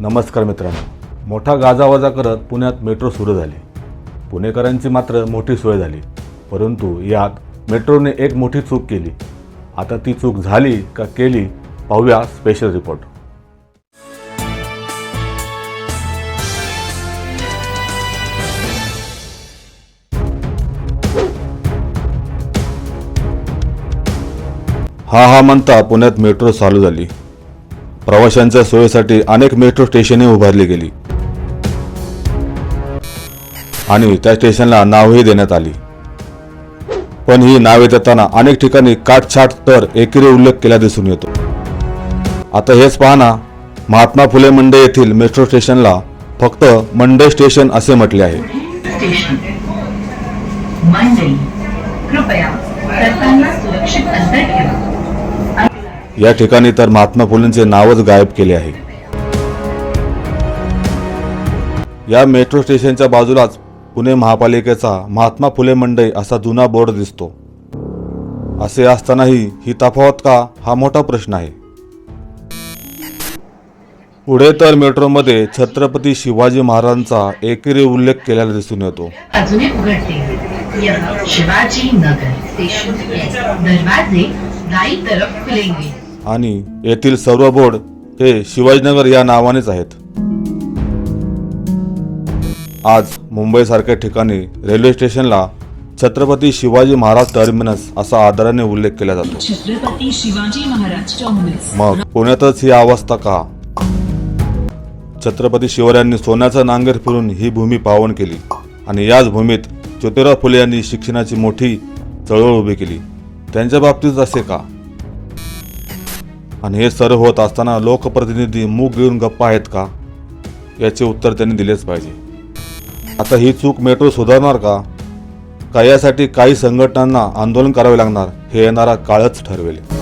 नमस्कार मित्रांनो. मोठा गाजावाजा करत पुण्यात मेट्रो सुरू झाली. पुणेकरांची मात्र मोठी सोय झाली. परंतु यात मेट्रोने एक मोठी चूक केली. आता ती चूक झाली का केली पाहूया स्पेशल रिपोर्ट हा हा म्हणता पुण्यात मेट्रो चालू झाली. प्रवाशांच्या सोयीसाठी अनेक मेट्रो स्टेशने उभारली गेली. आणि त्या स्टेशनला नावही देण्यात आली. पण ही नावे देताना अनेक ठिकाणी काटछाट तर एकेरी उल्लेख केला दिसून येतो. आता हेच पाहना महात्मा फुले मंडई येथील मेट्रो स्टेशनला फक्त मंडई स्टेशन असे म्हटले आहे. या ठिकाणी तर महात्मा फुलेंचे नावच गायब केले आहे. या मेट्रो स्टेशनच्या बाजूलाच पुणे महापालिकेचा महात्मा फुले मंडई असा जुना बोर्ड दिसतो. असे असतानाही ही तफावत का? हा मोठा प्रश्न आहे. पुढे तर मेट्रोमध्ये छत्रपती शिवाजी महाराजांचा एकेरी उल्लेख केलेला दिसून येतो. शिवाजी नगर स्टेशन दरवाजे दाई तरफ खुलेंगे. आणि येथील सर्व बोर्ड हे शिवाजीनगर या नावानेच आहेत. आज मुंबईसारख्या ठिकाणी रेल्वे स्टेशनला छत्रपती शिवाजी महाराज टर्मिनस असा आदराने उल्लेख केला जातो. छत्रपती शिवाजी महाराज मग पुण्यातच ही अवस्था का? छत्रपती शिवरायांनी सोन्याचा नांगर फिरून ही भूमी पावन केली आणि याच भूमीत ज्योतिराव फुले यांनी शिक्षणाची मोठी चळवळ उभी केली. त्यांच्या बाबतीत असे का? आणि हे सर्व होत असताना लोकप्रतिनिधी मूग घेऊन गप्पा आहेत का? याचे उत्तर त्यांनी दिलेच पाहिजे. आता ही चूक मेट्रो सुधारणार का? का यासाठी काही संघटनांना आंदोलन करावे लागणार हे येणारा काळच ठरवेल.